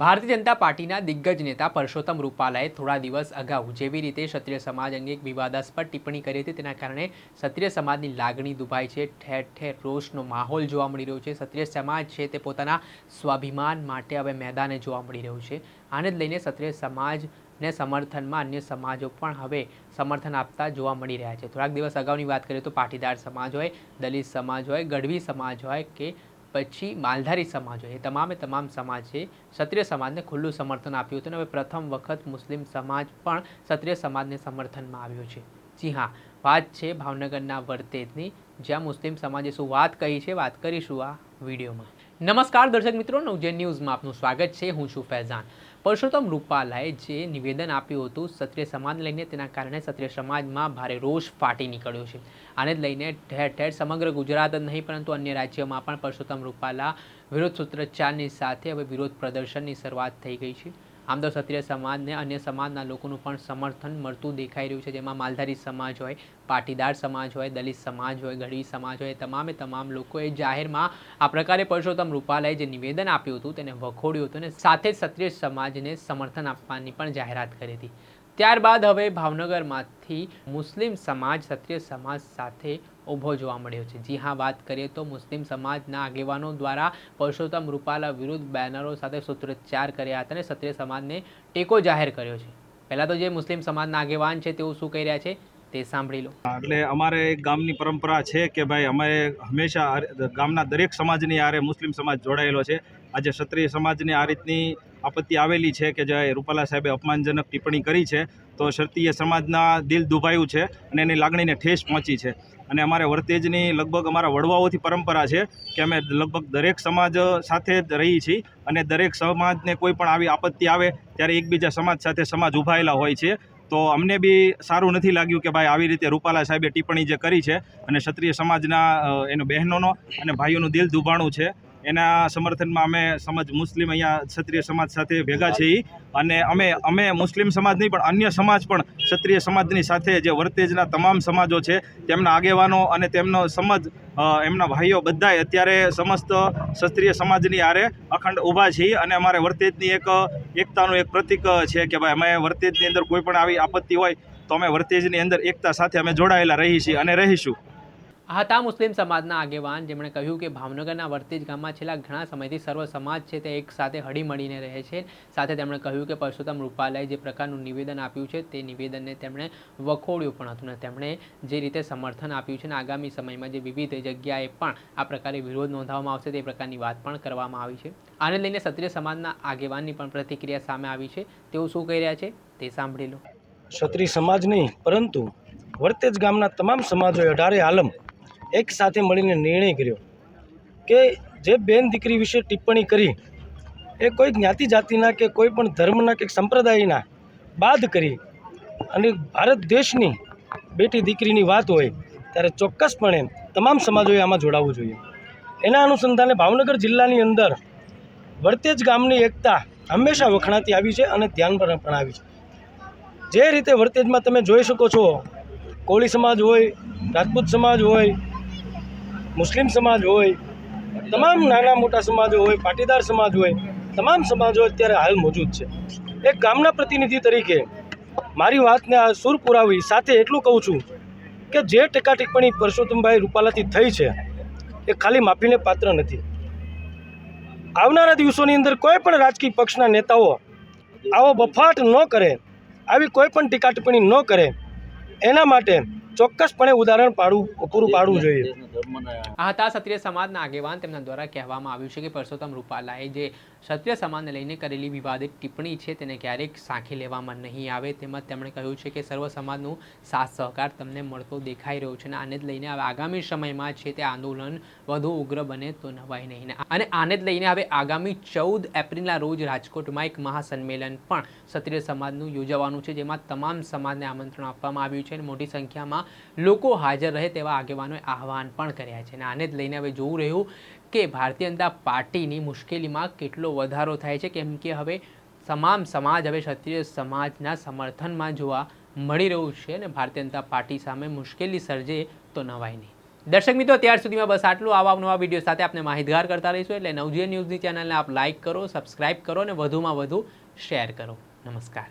ભારતીય જનતા પાર્ટીના દિગ્ગજ નેતા પરસોત્તમ રૂપાલાએ થોડા દિવસ અગાઉ જેવી રીતે ક્ષત્રિય સમાજ અંગે એક વિવાદાસ્પદ ટિપ્પણી કરી હતી, તેના કારણે ક્ષત્રિય સમાજની લાગણી દુભાઈ છે, ઠેર ઠેર રોષનો માહોલ જોવા મળી રહ્યો છે. ક્ષત્રિય સમાજ છે તે પોતાના સ્વાભિમાન માટે હવે મેદાને જોવા મળી રહ્યું છે. આને જ લઈને ક્ષત્રિય સમાજને સમર્થનમાં અન્ય સમાજો પણ હવે સમર્થન આપતા જોવા મળી રહ્યા છે. થોડાક દિવસ અગાઉની વાત કરીએ તો પાટીદાર સમાજ હોય, દલિત સમાજ હોય, ગઢવી સમાજ હોય કે પછી માલધારી સમાજ હોય એ તમામે તમામ સમાજે ક્ષત્રિય સમાજને ખુલ્લું સમર્થન આપ્યું હતું અને હવે પ્રથમ વખત મુસ્લિમ સમાજ પણ ક્ષત્રિય સમાજને સમર્થનમાં આવ્યો છે. જી હા, વાત છે ભાવનગરના વર્તેજની જ્યાં મુસ્લિમ સમાજે શું વાત કહી છે, વાત કરીશું આ વિડીયોમાં. નમસ્કાર દર્શક મિત્રો નવજે ન્યૂઝમાં આપનું સ્વાગત છે, હું છું ફૈઝાન. પરસોત્તમ રૂપાલાએ જે નિવેદન આપ્યું હતું, ક્ષત્રિય સમાજને લઈને, તેના કારણે ક્ષત્રિય સમાજમાં ભારે રોષ ફાટી નીકળ્યો છે. આને જ લઈને ઠેર ઠેર સમગ્ર ગુજરાત જ નહીં, પરંતુ અન્ય રાજ્યોમાં પણ પરસોત્તમ રૂપાલા વિરોધ સૂત્રોચ્ચારની સાથે હવે વિરોધ પ્રદર્શનની શરૂઆત થઈ ગઈ છે. આમ તો ક્ષત્રિય સમાજને અન્ય સમાજના લોકોનું પણ સમર્થન મળતું દેખાઈ રહ્યું છે. જેમાં માલધારી સમાજ હોય, પાટીદાર સમાજ હોય, દલિત સમાજ હોય, ગઢવી સમાજ હોય તમામે તમામ લોકોએ જાહેરમાં આ પ્રકારે પરસોત્તમ રૂપાલાએ જે નિવેદન આપ્યું હતું તેને વખોડ્યું હતું અને સાથે ક્ષત્રિય સમાજને સમર્થન આપવાની પણ જાહેરાત કરી હતી. ત્યારબાદ હવે ભાવનગરમાંથી મુસ્લિમ સમાજ, ક્ષત્રિય સમાજ સાથે ઊભો જોવા મળ્યો છે. જી હા, વાત કરીએ તો મુસ્લિમ સમાજના આગેવાનો દ્વારા પરસોત્તમ રૂપાલા વિરુદ્ધ બેનરો સાથે સૂત્રોચ્ચાર કર્યા હતા અને ક્ષત્રિય સમાજને ટેકો જાહેર કર્યો છે. પહેલાં તો જે મુસ્લિમ સમાજના આગેવાન છે તેઓ શું કહી રહ્યા છે તે સાંભળી લો. એટલે અમારે એક ગામની પરંપરા છે કે ભાઈ, અમે હંમેશા ગામના દરેક સમાજની આરે મુસ્લિમ સમાજ જોડાયેલો છે. આજે ક્ષત્રિય સમાજની આ રીતની આપત્તિ આવેલી છે કે જે રૂપાલા સાહેબે અપમાનજનક ટિપ્પણી કરી છે, તો ક્ષત્રિય સમાજના દિલ દુભાયું છે અને એની લાગણીને ઠેસ પહોંચી છે. અને અમારે વર્તેજની લગભગ અમારા વડવાઓથી પરંપરા છે કે અમે લગભગ દરેક સમાજ સાથે જ રહી છીએ અને દરેક સમાજને કોઈ પણ આવી આપત્તિ આવે ત્યારે એકબીજા સમાજ સાથે સમાજ ઉભાયેલા હોય છે. તો અમને બી સારું નથી લાગ્યું કે ભાઈ આવી રીતે રૂપાલા સાહેબે ટિપ્પણી જે કરી છે અને ક્ષત્રિય સમાજના એનો બહેનોનો અને ભાઈઓનું દિલ દુભાણું છે. એના સમર્થનમાં અમે સમજ મુસ્લિમ અહીંયા ક્ષત્રિય સમાજ સાથે ભેગા છીએ. અને અમે અમે મુસ્લિમ સમાજ નહીં, પણ અન્ય સમાજ પણ ક્ષત્રિય સમાજની સાથે જે વર્તેજના તમામ સમાજો છે, તેમના આગેવાનો અને તેમનો સમજ એમના ભાઈઓ બધાય અત્યારે સમસ્ત ક્ષત્રિય સમાજની આરે અખંડ ઊભા છીએ. અને અમારે વર્તેજની એક, એકતાનું એક પ્રતિક છે કે ભાઈ, અમે વર્તેજની અંદર કોઈ પણ આવી આપત્તિ હોય, તો અમે વર્તેજની અંદર એકતા સાથે અમે જોડાયેલા રહી છીએ અને રહીશું. હતા મુસ્લિમ સમાજના આગેવાન જેમણે કહ્યું કે ભાવનગરના વર્તેજ ગામમાં છેલ્લા ઘણા સમયથી સર્વ સમાજ છે તે એક સાથે હળી મળીને રહે છે. સાથે તેમણે કહ્યું કે પરસોત્તમ રૂપાલાએ જે પ્રકારનું નિવેદન આપ્યું છે તે નિવેદનને તેમણે વખોડ્યું પણ હતું અને તેમણે જે રીતે સમર્થન આપ્યું છે અને આગામી સમયમાં જે વિવિધ જગ્યાએ પણ આ પ્રકારે વિરોધ નોંધાવવામાં આવશે તે પ્રકારની વાત પણ કરવામાં આવી છે. આને લઈને ક્ષત્રિય સમાજના આગેવાનની પણ પ્રતિક્રિયા સામે આવી છે. તેઓ શું કહી રહ્યા છે તે સાંભળી લો. ક્ષત્રિય સમાજ નહીં, પરંતુ વર્તેજ ગામના તમામ સમાજોએ અઢારે આલમ એક સાથે મળીને નિર્ણય કર્યો કે જે બેન દીકરી વિશે ટિપ્પણી કરી, એ કોઈ જ્ઞાતિ જાતિના કે કોઈ પણ ધર્મના કે સંપ્રદાયના બાદ કરી અને ભારત દેશની બેટી દીકરીની વાત હોય, ત્યારે ચોક્કસપણે તમામ સમાજોએ આમાં જોડાવવું જોઈએ. એના અનુસંધાને ભાવનગર જિલ્લાની અંદર વર્તેજ ગામની એકતા હંમેશા વખણાતી આવી છે અને ધ્યાન પણ આવી છે. જે રીતે વર્તેજમાં તમે જોઈ શકો છો, કોળી સમાજ હોય, રાજપૂત સમાજ હોય મુસ્લિમ સમાજ હોય, તમામ નાના મોટા સમાજો હોય, પાટીદાર સમાજ હોય, તમામ સમાજો અત્યારે હાલ મોજૂદ છે. એક ગામના પ્રતિનિધિ તરીકે મારી વાતને આ સુર પુરાવી સાથે એટલું કહું છું કે જે ટેકા ટિપ્પણી પરસોત્તમભાઈ રૂપાલાથી થઈ છે, એ ખાલી માફીને પાત્ર નથી. આવનારા દિવસોની અંદર કોઈ પણ રાજકીય પક્ષના નેતાઓ આવો બફાટ ન કરે, આવી કોઈ પણ ટીકા ટિપ્પણી ન કરે, એના માટે ચોક્કસપણે ઉદાહરણ પાડવું પૂરું પાડવું જોઈએ. આ હતા ક્ષત્રિય સમાજના આગેવાન તેમના દ્વારા કહેવામાં આવ્યું છે કે પરસોત્તમ રૂપાલાએ જે ક્ષત્રિય સમાજને લઈને કરેલી વિવાદિત ટિપ્પણી છે, તેને ક્યારેક સાંખી લેવામાં નહીં આવે. તેમજ તેમણે કહ્યું છે કે સર્વ સમાજનું સાથ સહકાર તમને મળતો દેખાઈ રહ્યો છે અને આને જ લઈને આગામી સમયમાં છે તે આંદોલન વધુ ઉગ્ર બને તો નવાય નહીં. અને આને જ લઈને હવે આગામી ચૌદ એપ્રિલના રોજ રાજકોટમાં એક મહાસંમેલન પણ ક્ષત્રિય સમાજનું યોજાવાનું છે, જેમાં તમામ સમાજને આમંત્રણ આપવામાં આવ્યું છે અને મોટી સંખ્યામાં લોકો હાજર રહે તેવા આગેવાનોએ આહવાન પણ કર્યા છે. અને આને જ લઈને હવે જોવું રહ્યું કે ભારતીય જનતા પાર્ટીની મુશ્કેલીમાં કેટલો વધારો થાય છે? કેમ કે હવે તમામ સમાજ, હવે ક્ષત્રિય સમાજના સમર્થનમાં જોવા મળી રહ્યું છે અને ભારતીય જનતા પાર્ટી સામે મુશ્કેલી સર્જે તો નવાય નહીં. દર્શક મિત્રો, ત્યાર સુધીમાં બસ આટલું. આવા નવા વીડિયો સાથે આપણે માહિતગાર કરતા રહીશું એટલે નવજીવન ન્યૂઝની ચેનલને આપ લાઇક કરો સબસ્ક્રાઇબ કરો અને વધુમાં વધુ શેર કરો. નમસ્કાર.